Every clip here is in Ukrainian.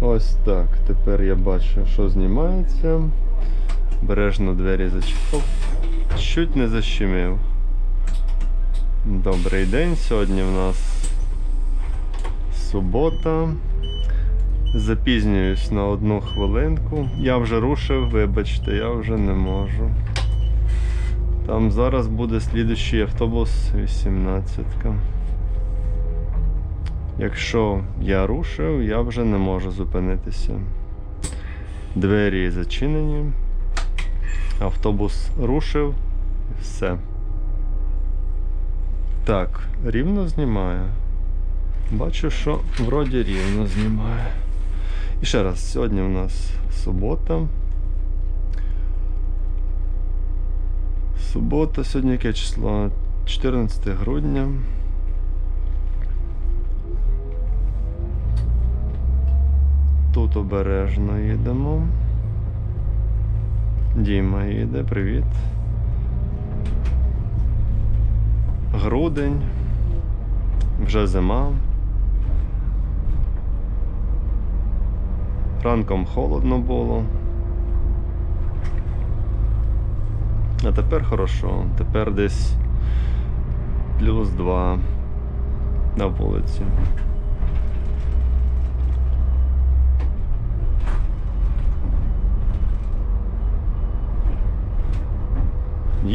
Ось так. Тепер я бачу, що знімається. Бережно двері зачіпав. Чуть не защемив. Добрий день. Сьогодні в нас субота. Запізнююсь на одну хвилинку. Я вже рушив, вибачте, я вже не можу. Там зараз буде слідущий автобус 18. Якщо я рушив, я вже не можу зупинитися. Двері зачинені. Автобус рушив. і Все. Так, рівно знімає. Бачу, що вроді рівно знімає. І ще раз, сьогодні у нас субота. Субота, сьогодні яке число? 14 грудня. Обережно їдемо. Діма їде, привіт. Грудень. Вже зима. Ранком холодно було. А тепер хорошо. Тепер десь плюс 2 на вулиці.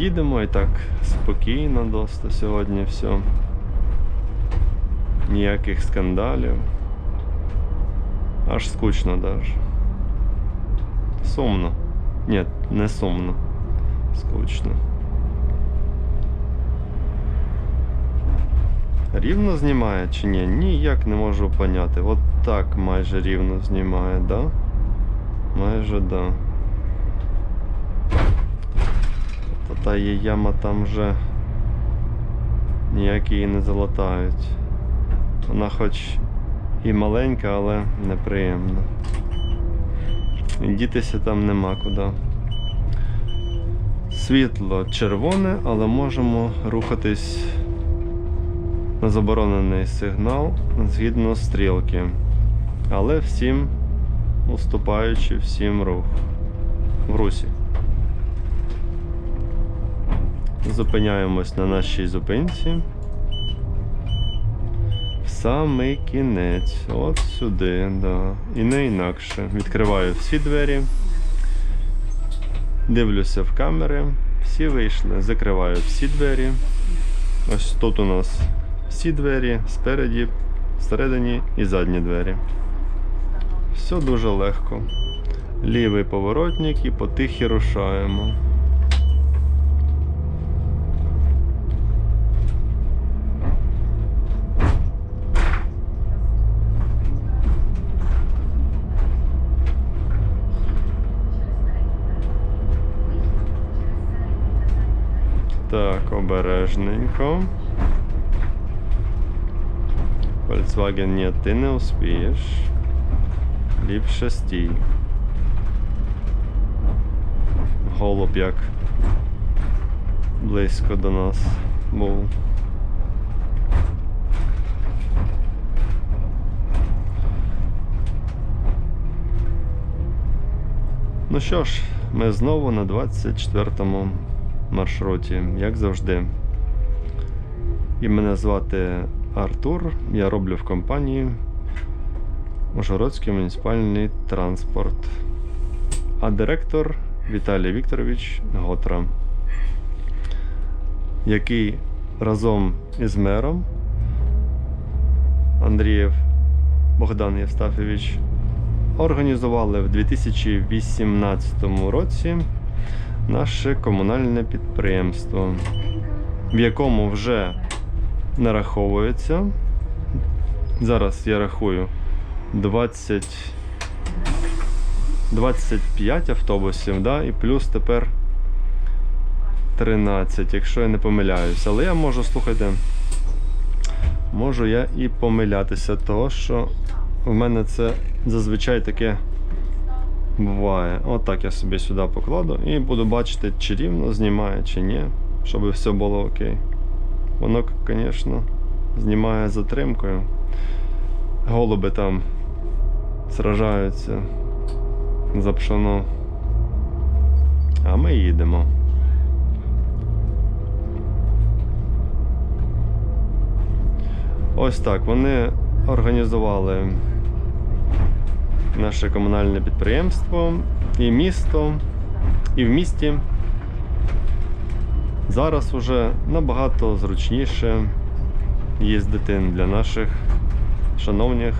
Їдемо і так спокійно досить сьогодні все. Ніяких скандалів. Аж скучно даже. Сумно. Ні, не сумно. Скучно. Рівно знімає чи ні? Ніяк не можу поняти. От так майже рівно знімає, да? Майже да. Та є яма там вже ніякі її не залатають. Вона хоч і маленька, але неприємна. Дітися там нема куди. Світло червоне, але можемо рухатись на заборонений сигнал згідно стрілки. Але всім уступаючи всім рух. В русі. Зупиняємось на нашій зупинці. В самий кінець. От сюди, да. І не інакше. Відкриваю всі двері. Дивлюся в камери. Всі вийшли. Закриваю всі двері. Ось тут у нас всі двері, спереді, всередині і задні двері. Все дуже легко. Лівий поворотник і потихі рушаємо. Так, обережненько. Volkswagen, ні, ти не успієш. Ліпше стій. Голуб як близько до нас був. Ну що ж, ми знову на 24-му маршруті, як завжди. І мене звати Артур, я роблю в компанії Ужгородський муніципальний транспорт. А директор Віталій Вікторович Готра, який разом із мером Андрієв Богдан Євстафович організували в 2018 році наше комунальне підприємство, в якому вже нараховується. Зараз я рахую 20, 25 автобусів, да, і плюс тепер 13, якщо я не помиляюсь. Але я можу, слухайте, можу я і помилятися, того що в мене це зазвичай таке буває. Отак я собі сюди покладу і буду бачити, чи рівно знімає, чи ні, щоб все було окей. Воно, звісно, знімає затримкою. Голуби там сражаються за пшоно. А ми їдемо. Ось так. Вони організували наше комунальне підприємство і місто, і в місті. Зараз уже набагато зручніше їздити для наших шановних,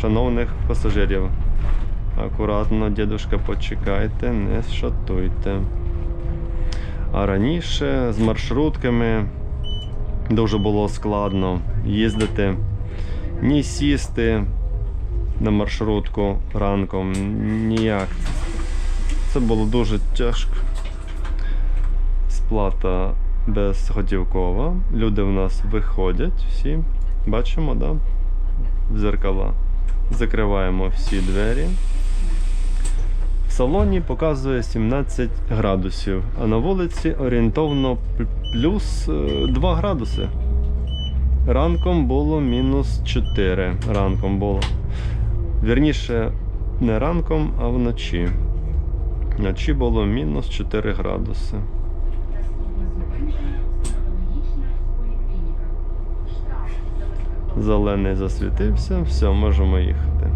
шановних пасажирів. Акуратно, дідушка, почекайте, не шатуйте. А раніше з маршрутками дуже було складно їздити, ні сісти на маршрутку ранком, ніяк. Це було дуже тяжко. Сплата безготівкова. Люди в нас виходять всі. Бачимо, да? В зеркала. Закриваємо всі двері. В салоні показує 17 градусів, а на вулиці орієнтовно плюс е, 2 градуси. Ранком було мінус 4. Ранком було. Вірніше, не ранком, а вночі. Вночі було мінус 4 градуси. Зелений засвітився, все, можемо їхати.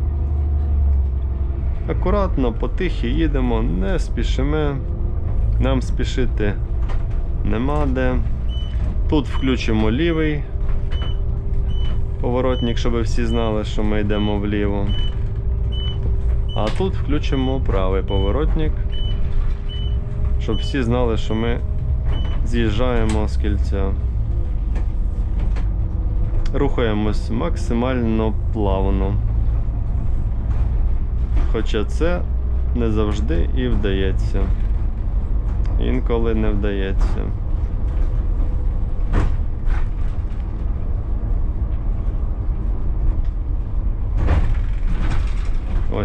Акуратно, потихі їдемо, не спішимо. Нам спішити нема де. Тут включимо лівий поворотник, щоб всі знали, що ми йдемо вліво. А тут включимо правий поворотник, щоб всі знали, що ми з'їжджаємо з кільця. Рухаємось максимально плавно. Хоча це не завжди і вдається. Інколи не вдається.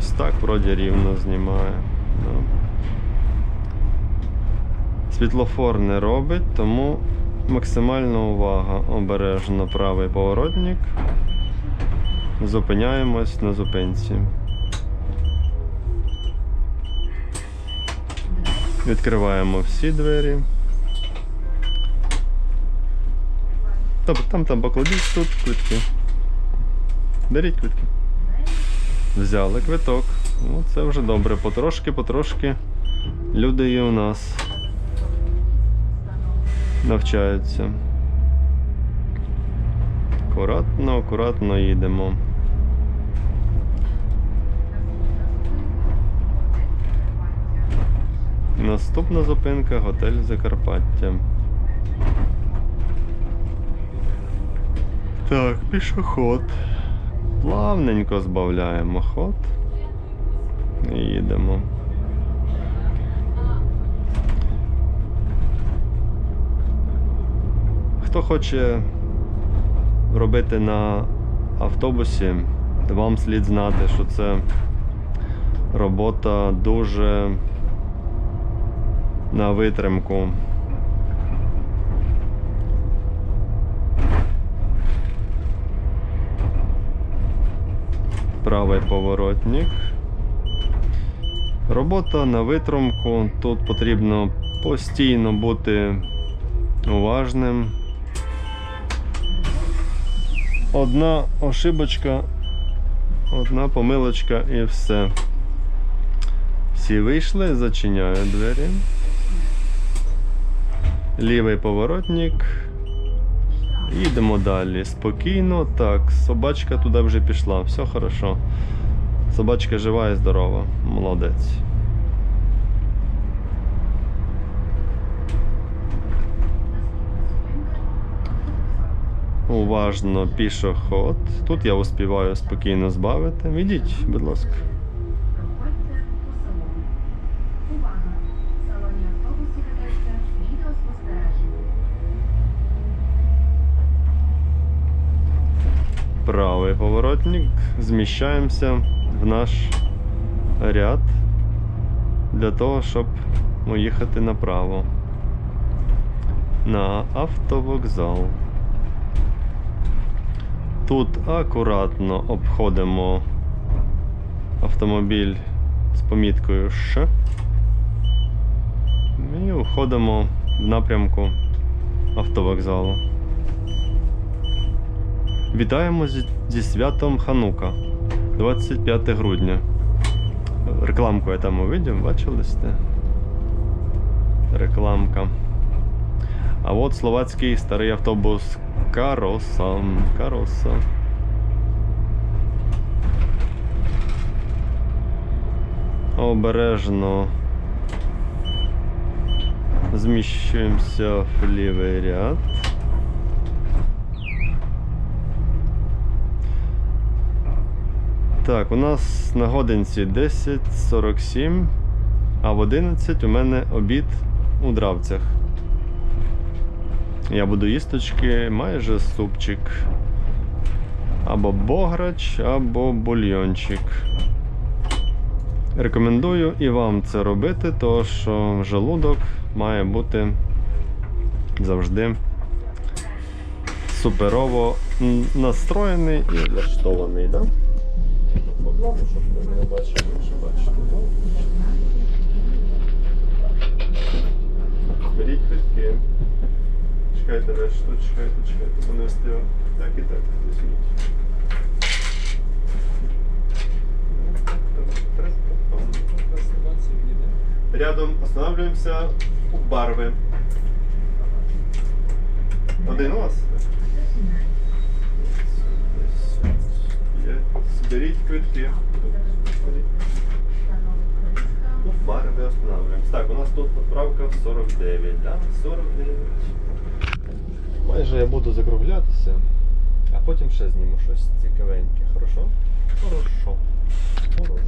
Ось так вроді рівно знімає. Ну. Світлофор не робить, тому максимальна увага. Обережно правий поворотник. Зупиняємось на зупинці. Відкриваємо всі двері. Тобто там там покладіть тут квитки. Беріть квитки. Взяли квиток. Ну, це вже добре. Потрошки, потрошки люди є у нас. Навчаються. Акуратно, акуратно їдемо. Наступна зупинка готель Закарпаття. Так, пішоход. Плавненько збавляємо ход. І їдемо. Хто хоче робити на автобусі, вам слід знати, що це робота дуже на витримку. Правий поворотник. Робота на витримку. Тут потрібно постійно бути уважним. Одна ошибочка, одна помилочка і все. Всі вийшли, зачиняю двері. Лівий поворотник. Їдемо далі. Спокійно. Так, собачка туди вже пішла. Все хорошо. Собачка жива і здорова. Молодець. Уважно пішоход. Тут я успіваю спокійно збавити. Відіть, будь ласка. Правий поворотник. Зміщаємося в наш ряд для того, щоб уїхати направо. На автовокзал. Тут акуратно обходимо автомобіль з поміткою Ш. І входимо в напрямку автовокзалу. Вітаємо зі, святом Ханука 25 грудня. Рекламку я там увидів, бачили сте? Рекламка. А от словацький старий автобус Кароса. Кароса. Обережно зміщуємося в лівий ряд. Так, у нас на годинці 10.47, а в 11 у мене обід у дравцях. Я буду їсточки, майже супчик. Або бограч, або бульйончик. Рекомендую і вам це робити, тому що желудок має бути завжди суперово настроєний і влаштований, да? Поклав, щоб ви не бачили, що бачите. Беріть квитки. Чекайте решту, чекайте, чекайте, не. Так і так, візьміть. Рядом останавливаемся у барви. Один у вас? Зберіть квитки. У барви останавливаемся. Так, у нас тут поправка в 49, да? 49. Майже я буду закруглятися, а потім ще зніму щось цікавеньке. Хорошо? Хорошо. Хорошо.